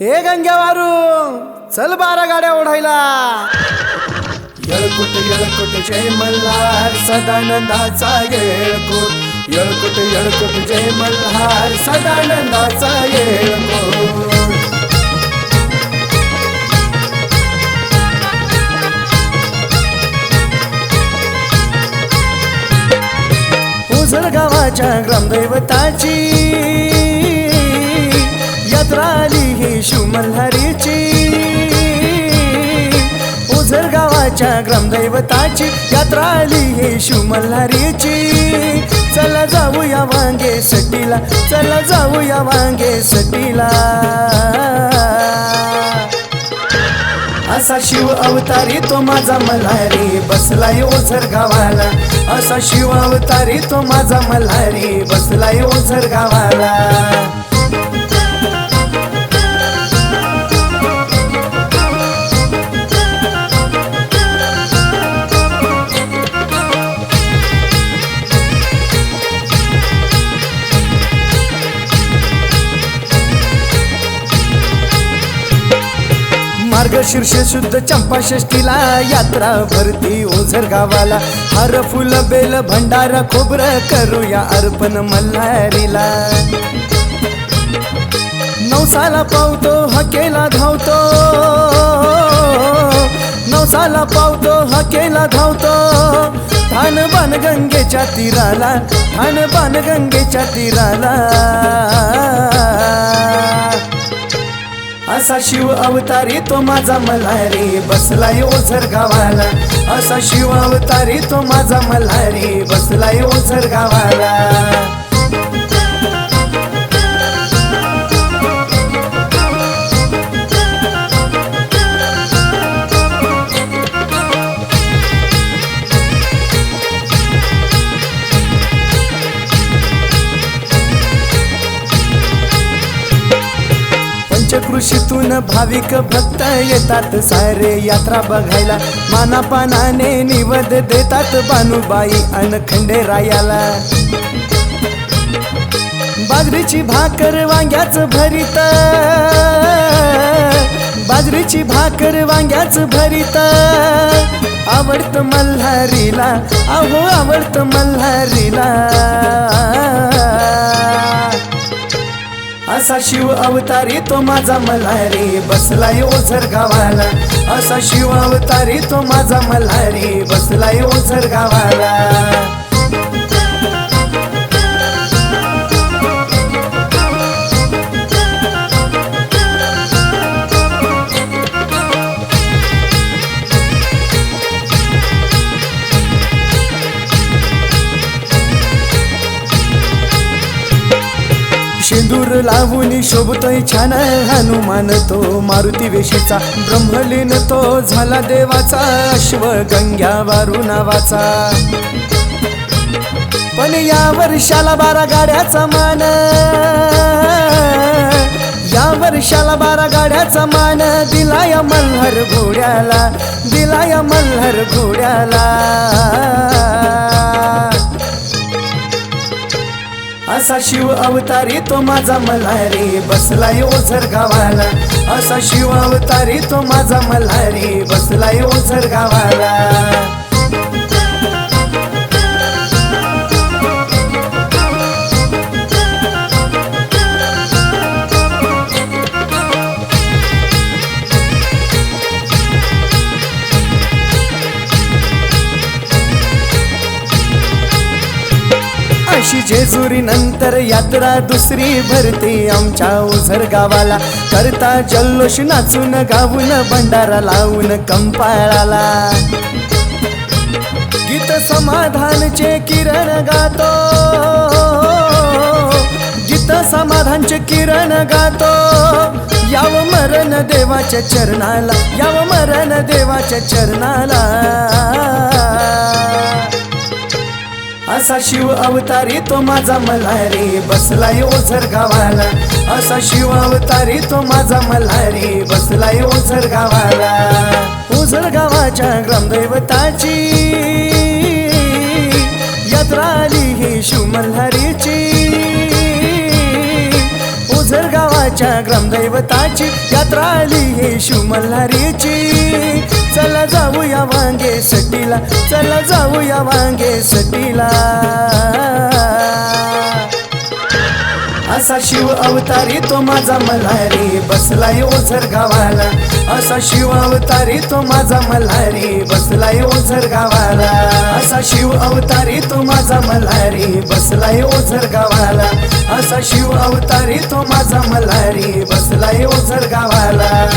हे गंग्यावारू चल बारा गाड्या ओढायला. येळकुट येळकुट जय मल्हार सदानंदाचा येळकुट. येळकुट येळकुट जय मल्हार सदानंदाचा येळकुट. ओझर गावाच्या ग्रामदैवताची यात्रा ही शिवमल्हारीची ओझर गावाच्या ग्रामदैवताची यात्रा आली ही शिवमल्हारीची चला जाऊया वांगे सटीला चला जाऊया वांगे सटीला. असा शिव अवतारी तो माझा मल्हारी बसलाय ओझर गावाला. असा शिव अवतारी तो माझा मल्हारी बसलाय ओझर गावाला. मार्गशीर्ष शुद्ध चंपा षष्टीला यात्रा भरती. ओझर गावाला हर फुल बेल भंडारा खोबर करूया अर्पण मल्हारीला. नवसाला पावतो हकेला धावतो. नवसाला पावतो हकेला धावतो. ठाण बाण गंगेच्या तीराला ठाण बाण गंगेच्या तीराला. असा शिव अवतारी तो माझा मल्हारी. बसलाय ओझर गावाला. असा शिव अवतारी तो माझा मल्हारी. बसलाय ओझर गावाला. पंचकृषीतून भाविक भक्त येतात. सारे यात्रा बघायला मानापानाने निवद देतात बानुबाई अन खंडेरायाला. बाजरीची भाकर वांग्याच भरित. बाजरीची भाकर वांग्याच भरित. आवडत मल्हारीला अहो आवडत मल्हारीला. असा शिव अवतारी तो माझा मल्हारी. बसलाय ओझर गावाला. असा शिव अवतारी तो माझा मल्हारी. बसलाय ओझर गावाला. शेंदूर लावून शोभतोय छान. हनुमान तो मारुती वेशीचा ब्रह्मलीन तो झाला देवाचा अश्व गंग्या वारू नावाचा. पण या वर्षाला बारा गाड्याचा मान. या वर्षाला बारा गाड्याचा मान. दिलाय मल्हार घोड्याला दिलाय मल्हार घोड्याला. असा शिव अवतारी तो माझा मल्हारी. बसलाय ओझर गावाला. असा शिव अवतारी तो माझा मल्हारी. बसलाय ओझर गावाला. अशी जेजुरी नंतर यात्रा दुसरी भरते आमच्या ओझर गावाला. करता जल्लोष नाचून गाऊन भंडारा लावून कंपाळाला. गीत समाधानचे किरण गातो. गीत समाधानचे किरण गातो. याव मरण देवाच्या चरणाला याव मरण देवाच्या चरणाला. असा शिव अवतारी तो माझा मल्हारी. बसलाय ओझर गावाला. असा शिव अवतारी तो माझा मल्हारी. बसलाय ओझर गावाला. ओझर गावाच्या ग्रामदैवताची यात्रा आली ही शिव मल्हारीची. ओझर गावाच्या ग्रामदैवताची यात्रा आली हे शिवमल्हारीची मल्हारीची. जाऊया वांगे सटीला. चला जाऊया वांगे सटीला. असा शिव अवतारी तो माझा मल्हारी. बसलाय ओझर गावाला. असा शिव अवतारी तो माझा मल्हारी. बसलाय ओझर गावाला. असा शिव अवतारी तो माझा मल्हारी. बसलाय ओझर गावाला. असा शिव अवतारी तो माझा मल्हारी. बसलाय ओझर गावाला.